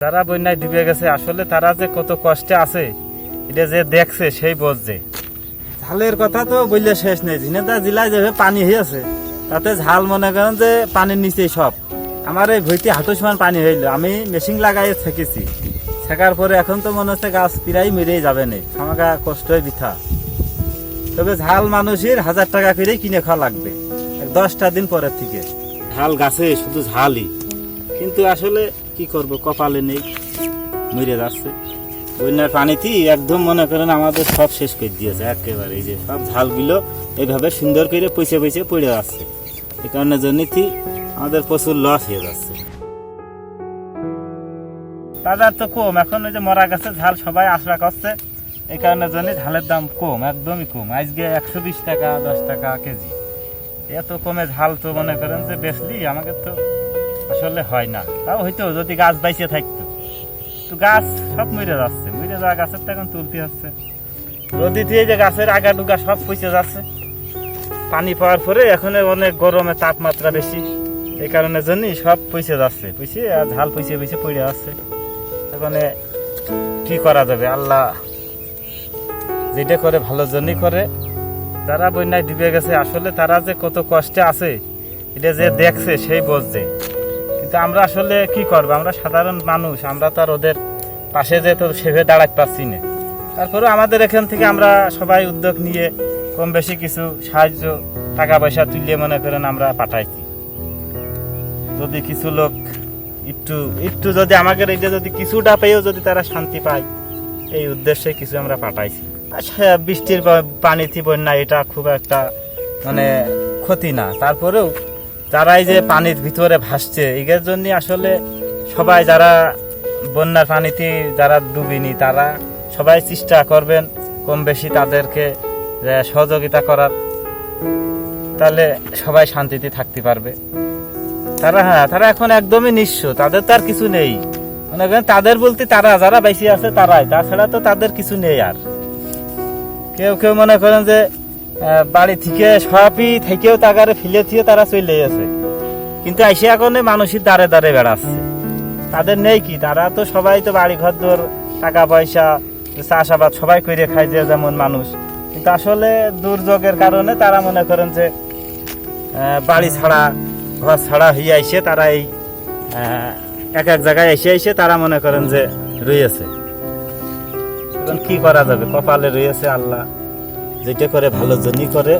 যারা বন্যায় ডুবে গেছে আসলে তারা যে কত কষ্টে আছে এটা যে দেখছে সেই বুঝছে ঝালের কথা তো বললে শেষ নেই। ঝিনেদা জেলায় যেভাবে পানি হয়েছে তাতে ঝাল মনে করেন যে পানির নিচেই সব। আমার এই ভইতে হাঁটু সমান পানি হইল। আমি মেশিন লাগাই থেকেছি। থাকার পরে এখন তো মনে হচ্ছে গাছ প্রায় মেরেই যাবে না। আমাকে কষ্টই বৃথা। তবে ঝাল মানুষের হাজার টাকা করেই কিনে খাওয়া লাগবে দশটা দিন পরের থেকে। ঝাল গাছে শুধু ঝালই। কিন্তু আসলে কি করব? কপালে নেই। মরে যাচ্ছে। বন্যার পানিতেই একদম মনে করেন আমাদের সব শেষ করে দিয়েছে, একেবারে। এই যে সব ঝালগুলো এইভাবে সুন্দর করে পয়সে পয়সে পড়ে যাচ্ছে। এই কারণে জন্যই আমাদের প্রচুর লস হয়ে যাচ্ছে। বাজার তো কম, এখন ওই যে মরা গাছের ঝাল সবাই আশা করছে। এই কারণে জন্য ঝালের দাম কম, একদমই কম। আজকে একশো বিশ টাকা, দশ টাকা কেজি। এত কমে ঝাল তো মনে করেন যে বেচলি, আমাকে তো আসলে হয় না। তাও হয়তো যদি গাছ বাইসে থাকতো। তো গাছ সব মরে যাচ্ছে। মরে যাওয়া গাছের তো এখন তুলতে হচ্ছে। নদী দিয়ে যে গাছের আগা ডুগা সব পচে যাচ্ছে। পানি পাওয়ার পরে এখন অনেক গরমে তাপমাত্রা বেশি। এই কারণে জন্যই সব পচে যাচ্ছে। পচে আর ঝাল পচে পচে পড়ে যাচ্ছে এখন কি করা যাবে? আল্লাহ যেটা করে ভালো জন্যই করে। যারা বন্যায় ডুবে গেছে, আসলে তারা যে কত কষ্টে আছে, এটা যে দেখছে, সেই বুঝছে কিন্তু আমরা আসলে কি করব? আমরা সাধারণ মানুষ, আমরা তো আর ওদের পাশে যে তো সেভে দাঁড়াতে পারছি না। তারপরে আমাদের এখান থেকে আমরা সবাই উদ্যোগ নিয়ে কম বেশি কিছু সাহায্য, টাকা পয়সা তুলিয়ে মনে করেন আমরা পাঠাইছি। যদি কিছু লোক একটু একটু যদি আমাদের এইটা যদি কিছুটা পেয়েও যদি তারা শান্তি পায়, এই উদ্দেশ্যে কিছু আমরা পাঠাইছি। বৃষ্টির পানিতে বন্যা, এটা খুব একটা মানে ক্ষতি না। তারপরেও যারা এই যে পানির ভিতরে ভাসছে, এদের জন্য আসলে সবাই যারা বন্যার পানিতে যারা ডুবিনি, তারা সবাই চেষ্টা করবেন কম বেশি তাদেরকে সহযোগিতা করার। তাহলে সবাই শান্তিতে থাকতে পারবে। তারা হ্যাঁ তারা এখন একদমই নিঃস্ব, তাদের তো আর কিছু নেই। মনে করেন তাদের বলতে তারা, যারা বেশি আছে তারাই, তাছাড়া তো তাদের কিছু নেই আর। কেউ কেউ মনে করেন যে বাড়ি থেকে সবই থেকেও তাগারে ফিলে থিয়ে তারা চলে গেছে। কিন্তু আইসে এখন মানুষের দ্বারে দ্বারে বেড়াচ্ছে। তাদের নেই কি? তারা তো সবাই তো বাড়ি ঘর দর টাকা পয়সা, চাষাবাদ সবাই করে খায় যে যেমন মানুষ। কিন্তু আসলে দুর্যোগের কারণে তারা মনে করেন যে বাড়ি ছাড়া, ঘর ছাড়া হয়ে আইসে তারা এই এক এক জায়গায় এসে এসে তারা মনে করেন যে রয়েছে। এখন কি করা যাবে? কপালে রয়েছে আল্লাহ। যেটা করে ভালো জনই করে